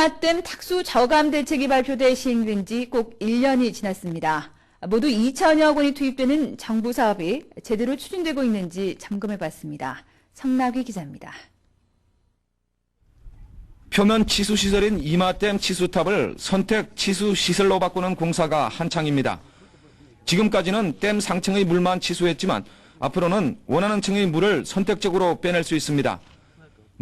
임하댐 탁수 저감 대책이 발표돼 시행된 지 꼭 1년이 지났습니다. 모두 2천여 원이 투입되는 정부 사업이 제대로 추진되고 있는지 점검해 봤습니다. 성나귀 기자입니다. 표면 치수 시설인 이마댐 치수탑을 선택 치수 시설로 바꾸는 공사가 한창입니다. 지금까지는 댐 상층의 물만 치수했지만 앞으로는 원하는 층의 물을 선택적으로 빼낼 수 있습니다.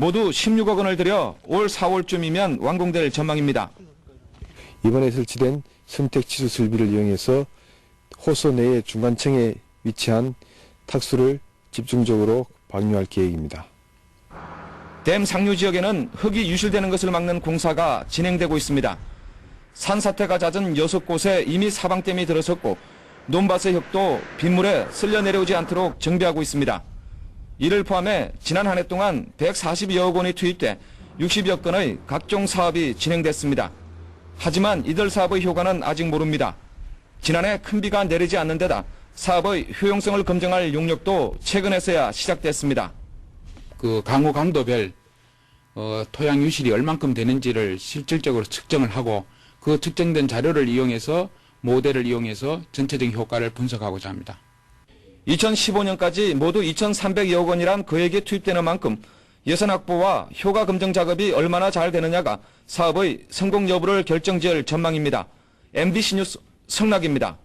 모두 16억 원을 들여 올 4월쯤이면 완공될 전망입니다. 이번에 설치된 선택 치수 설비를 이용해서 호소 내의 중간층에 위치한 탁수를 집중적으로 방류할 계획입니다. 댐 상류 지역에는 흙이 유실되는 것을 막는 공사가 진행되고 있습니다. 산사태가 잦은 6곳에 이미 사방댐이 들어섰고 논밭의 흙도 빗물에 쓸려 내려오지 않도록 정비하고 있습니다. 이를 포함해 지난 한 해 동안 140여억 원이 투입돼 60여 건의 각종 사업이 진행됐습니다. 하지만 이들 사업의 효과는 아직 모릅니다. 지난해 큰 비가 내리지 않는 데다 사업의 효용성을 검증할 용역도 최근에서야 시작됐습니다. 그 강우 강도별 어, 토양 유실이 얼만큼 되는지를 실질적으로 측정을 하고 그 측정된 자료를 이용해서 모델을 이용해서 전체적인 효과를 분석하고자 합니다. 2015년까지 모두 2,300여 억 원이란 거액이 투입되는 만큼 예산 확보와 효과 검증 작업이 얼마나 잘 되느냐가 사업의 성공 여부를 결정지을 전망입니다. MBC 뉴스 성락입니다.